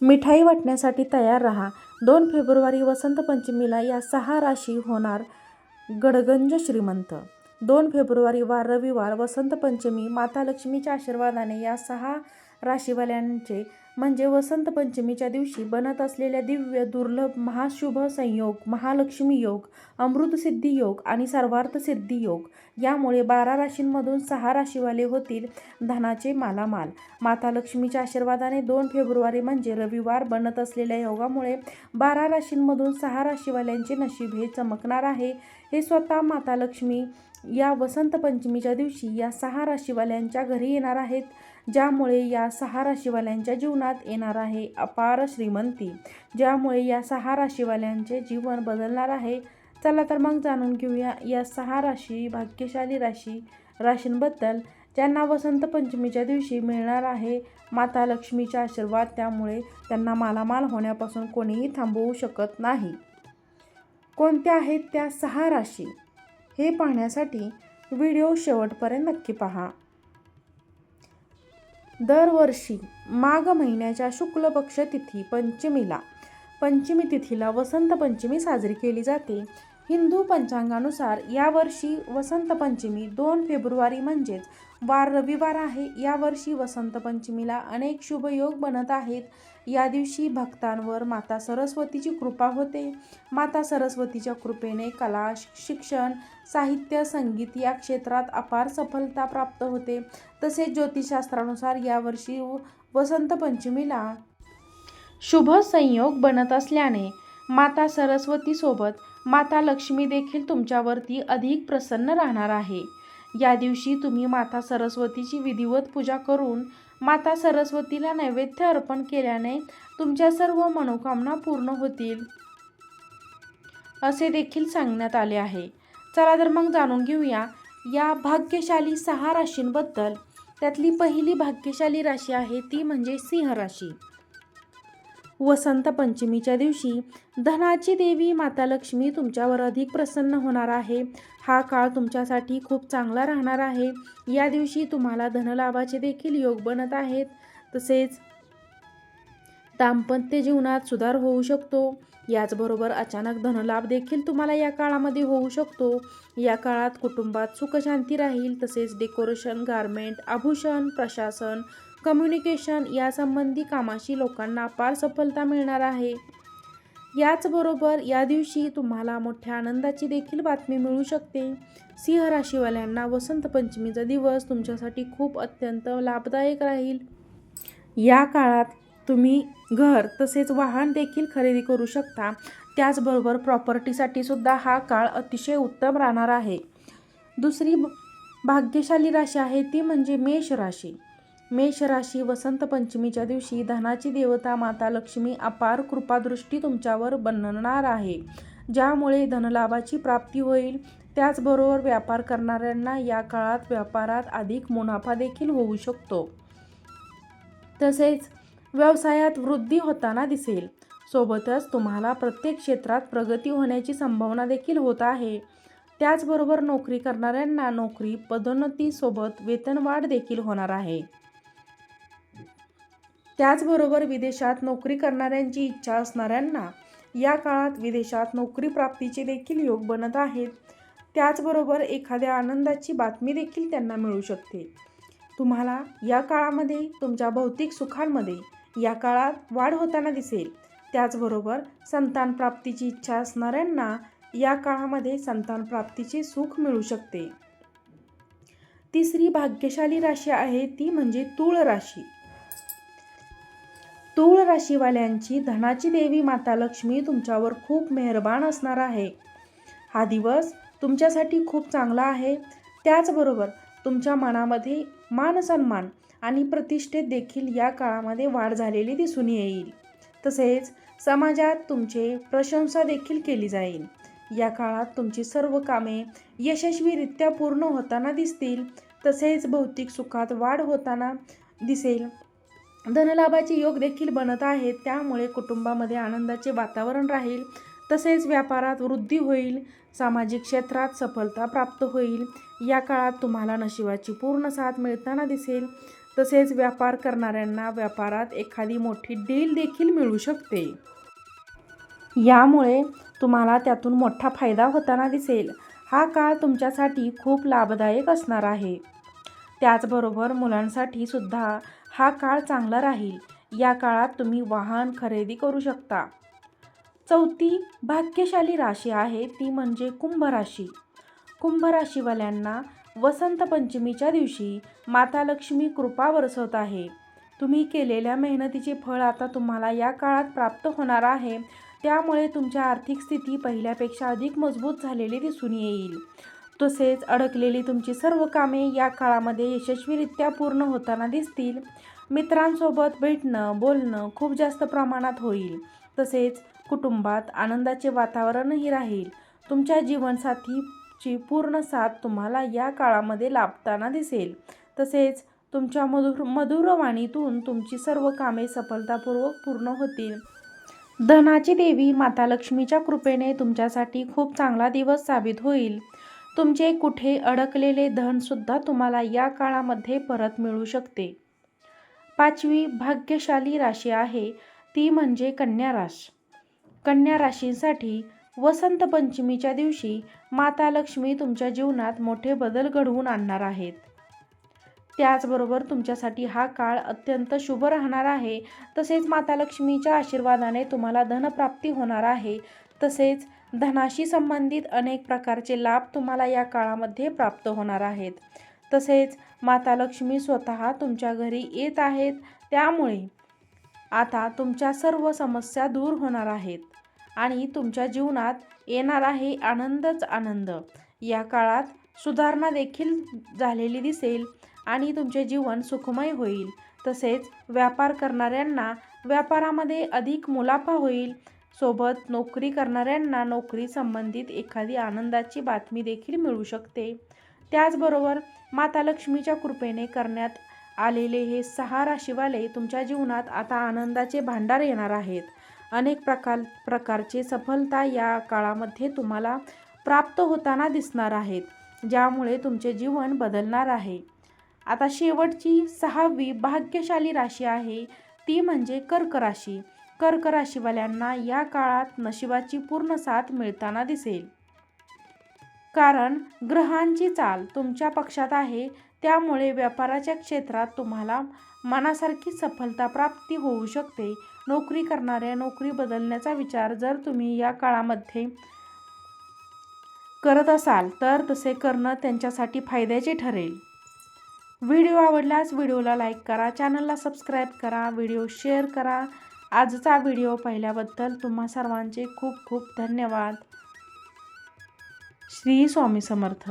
मिठाई वाटण्यासाठी तयार राहा. दोन फेब्रुवारी वसंत पंचमीला या सहा राशी होणार गडगंज श्रीमंत. दोन फेब्रुवारी वार रविवार वसंत पंचमी माता लक्ष्मीच्या आशीर्वादाने या सहा राशीवाल्यांचे म्हणजे वसंत पंचमीच्या दिवशी बनत असलेल्या दिव्य दुर्लभ महाशुभ संयोग महालक्ष्मी योग अमृतसिद्धी योग आणि सर्वार्थ सिद्धी योग यामुळे बारा राशींमधून सहा राशीवाले होतील धनाचे मालामाल. माता लक्ष्मीच्या आशीर्वादाने दोन फेब्रुवारी म्हणजे रविवार बनत असलेल्या योगामुळे बारा राशींमधून सहा राशीवाल्यांचे नशीब हे चमकणार आहे. हे स्वतः माता लक्ष्मी या वसंत पंचमीच्या दिवशी या सहा राशीवाल्यांच्या घरी येणार आहेत. ज्यामुळे या सहा राशीवाल्यांच्या जीवनात येणार आहे अपार श्रीमंती. ज्यामुळे या सहा राशीवाल्यांचे जीवन बदलणार आहे. चला तर मग जाणून घेऊया या सहा राशी भाग्यशाली राशी राशींबद्दल ज्यांना वसंत पंचमीच्या दिवशी मिळणार आहे. माता लक्ष्मीचा आशीर्वाद त्यामुळे त्यांना मालामाल होण्यापासून कोणीही थांबवू शकत नाही. कोणत्या आहेत त्या सहा राशी? हे पाहण्यासाठी व्हिडिओ शेवटपर्यंत नक्की पहा. दरवर्षी माघ महिन्याच्या शुक्ल पक्ष तिथी पंचमीला पंचमी तिथीला वसंत पंचमी साजरी केली जाते. हिंदू पंचांगानुसार यावर्षी वसंत पंचमी दोन फेब्रुवारी म्हणजेच वार रविवार आहे. यावर्षी वसंत पंचमीला अनेक शुभयोग बनत आहेत. या दिवशी भक्तांवर माता सरस्वतीची कृपा होते. माता सरस्वतीच्या कृपेने कला शिक्षण साहित्य संगीत या क्षेत्रात अपार सफलता प्राप्त होते. तसेच ज्योतिषशास्त्रानुसार यावर्षी वसंत पंचमीला शुभ संयोग बनत असल्याने माता सरस्वतीसोबत माता लक्ष्मी देखील तुमच्यावरती अधिक प्रसन्न राहणार आहे. या दिवशी तुम्ही माता सरस्वतीची विधिवत पूजा करून माता सरस्वतीला नैवेद्य अर्पण केल्याने तुमच्या सर्व मनोकामना पूर्ण होतील. असे देखील सांगण्यात आले आहे. चला तर मग जाणून घेऊया या भाग्यशाली सहा राशींबद्दल. त्यातली पहिली भाग्यशाली राशी आहे ती म्हणजे सिंह राशी. वसंत पंचमीच्या दिवशी धनाची देवी माता लक्ष्मी तुमच्यावर अधिक प्रसन्न होणार आहे. हा काळ तुमच्यासाठी खूप चांगला राहणार आहे. या दिवशी तुम्हाला धनलाभाचे देखील योग बनत आहेत. तसेच दाम्पत्य जीवनात सुधार होऊ शकतो. याचबरोबर अचानक धनलाभ देखील तुम्हाला या काळामध्ये होऊ शकतो. या काळात कुटुंबात सुखशांती राहील. तसेच डेकोरेशन गारमेंट आभूषण प्रशासन कम्युनिकेशन यासंबंधी कामाशी लोकांना पार सफलता मिळणार आहे. याचबरोबर या दिवशी तुम्हाला मोठ्या आनंदाची देखील बातमी मिळू शकते. सिंह राशीवाल्यांना वसंत पंचमीचा दिवस तुमच्यासाठी खूप अत्यंत लाभदायक राहील. या काळात तुम्ही घर तसेच वाहन देखील खरेदी करू शकता. त्याचबरोबर प्रॉपर्टीसाठी सुद्धा हा काळ अतिशय उत्तम राहणार आहे. दुसरी भाग्यशाली राशी आहे ती म्हणजे मेष राशी. मेष राशी वसंत पंचमीच्या दिवशी धनाची देवता माता लक्ष्मी अपार कृपादृष्टी तुमच्यावर बनणार आहे. ज्यामुळे धनलाभाची प्राप्ती होईल त्याचबरोबर व्यापार करणाऱ्यांना या काळात व्यापारात अधिक मुनाफा देखील होऊ शकतो. तसेच व्यवसायात वृद्धी होताना दिसेल. सोबतच तुम्हाला प्रत्येक क्षेत्रात प्रगती होण्याची संभावना देखील होत आहे. त्याचबरोबर नोकरी करणाऱ्यांना नोकरी पदोन्नतीसोबत वेतनवाढ देखील होणार आहे. त्याचबरोबर विदेशात नोकरी करणाऱ्यांची इच्छा असणाऱ्यांना या काळात विदेशात नोकरी प्राप्तीचे देखील योग बनत आहेत. त्याचबरोबर एखाद्या आनंदाची बातमी देखील त्यांना मिळू शकते. तुम्हाला या काळामध्ये तुमच्या भौतिक सुखांमध्ये या काळात वाढ होताना दिसेल. त्याचबरोबर संतान प्राप्तीची इच्छा असणाऱ्यांना या काळामध्ये संतान प्राप्तीचे सुख मिळू शकते. तिसरी भाग्यशाली राशी आहे. ती म्हणजे तूळ राशी. तूळ राशीवाल्यांची धनाची देवी माता लक्ष्मी तुमच्यावर खूप मेहरबान असणार आहे. हा दिवस तुमच्यासाठी खूप चांगला आहे. त्याचबरोबर तुमच्या मनामध्ये मानसन्मान आणि प्रतिष्ठेत देखील या काळामध्ये वाढ झालेली दिसून येईल. तसेच समाजात तुमचे प्रशंसा देखील केली जाईल. या काळात तुमची सर्व कामे यशस्वीरित्या पूर्ण होताना दिसतील. तसेच भौतिक सुखात वाढ होताना दिसेल. धनलाभाचे योग देखील बनत आहेत. त्यामुळे कुटुंबामध्ये आनंदाचे वातावरण राहील. तसेच व्यापारात वृद्धी होईल. सामाजिक क्षेत्रात सफलता प्राप्त होईल. या काळात तुम्हाला नशिबाची पूर्ण साथ मिळताना दिसेल. तसेच व्यापार करणाऱ्यांना व्यापारात एखादी मोठी डील देखील मिळू शकते. यामुळे तुम्हाला त्यातून मोठा फायदा होताना दिसेल. हा काळ तुमच्यासाठी खूप लाभदायक असणार आहे. त्याचबरोबर मुलांसाठी सुद्धा हा काळ चांगला राहील. या काळात तुम्ही वाहन खरेदी करू शकता. चौथी भाग्यशाली राशी आहे. ती म्हणजे कुंभ राशी. कुंभ राशीवाल्यांना वसंत पंचमीच्या दिवशी माता लक्ष्मी कृपा बरसवत आहे. तुम्ही केलेल्या मेहनतीचे फळ आता तुम्हाला या काळात प्राप्त होणार आहे. त्यामुळे तुमच्या आर्थिक स्थिती पहिल्यापेक्षा अधिक मजबूत झालेली दिसून येईल. तसेच अडकलेली तुमची सर्व कामे या काळामध्ये यशस्वीरित्या पूर्ण होताना दिसतील. मित्रांसोबत भेटणं बोलणं खूप जास्त प्रमाणात होईल. तसेच कुटुंबात आनंदाचे वातावरणही राहील. तुमच्या जीवनसाथीची पूर्ण साथ तुम्हाला या काळामध्ये लाभताना दिसेल. तसेच तुमच्या मधुर मधुरवाणीतून तुमची सर्व कामे सफलतापूर्वक पूर्ण होतील. धनाची देवी माता लक्ष्मीच्या कृपेने तुमच्यासाठी खूप चांगला दिवस साबित होईल. तुमचे कुठे अडकलेले धनसुद्धा तुम्हाला या काळामध्ये परत मिळू शकते. पाचवी भाग्यशाली राशी आहे. ती म्हणजे कन्या राश. कन्या राशीसाठी वसंत पंचमीच्या दिवशी माता लक्ष्मी तुमच्या जीवनात मोठे बदल घडवून आणणार आहेत. त्याचबरोबर तुमच्यासाठी हा काळ अत्यंत शुभ राहणार आहे. तसेच माता लक्ष्मीच्या आशीर्वादाने तुम्हाला धनप्राप्ती होणार आहे. तसेच धनाशी संबंधित अनेक प्रकारचे लाभ तुम्हाला या काळामध्ये प्राप्त होणार आहेत. तसेच माता लक्ष्मी स्वतः तुमच्या घरी येत आहेत. त्यामुळे आता तुमच्या सर्व समस्या दूर होणार आहेत आणि तुमच्या जीवनात येणार आहे आनंदच आनंद. या काळात सुधारणा देखील झालेली दिसेल आणि तुमचे जीवन सुखमय होईल. तसेच व्यापार करणाऱ्यांना व्यापारामध्ये अधिक मुनाफा होईल. सोबत नोकरी करणाऱ्यांना नोकरी संबंधित एखादी आनंदाची बातमी देखील मिळू शकते. त्याचबरोबर माता लक्ष्मीच्या कृपेने करण्यात आलेले हे सहा राशीवाले तुमच्या जीवनात आता आनंदाचे भांडार येणार आहेत. अनेक प्रकार प्रकारचे सफलता या काळामध्ये तुम्हाला प्राप्त होताना दिसणार आहेत ज्यामुळे तुमचे जीवन बदलणार आहे. आता शेवटची सहावी भाग्यशाली राशी आहे ती म्हणजे कर्क राशी. कर्क राशीवाल्यांना या काळात नशिबाची पूर्ण साथ मिळताना दिसेल. कारण ग्रहांची चाल तुमच्या पक्षात आहे त्यामुळे व्यापाराच्या क्षेत्रात तुम्हाला मनासारखी सफलता प्राप्ती होऊ शकते. नोकरी करणाऱ्या नोकरी बदलण्याचा विचार जर तुम्ही या काळामध्ये करत असाल तर तसे करणं त्यांच्यासाठी फायद्याचे ठरेल. व्हिडिओ आवडल्यास व्हिडिओला लाईक करा चॅनलला सबस्क्राईब करा व्हिडिओ शेअर करा. आजचा व्हिडिओ पाहिल्याबद्दल तुम्हा सर्वांचे खूप खूप धन्यवाद. श्री स्वामी समर्थ.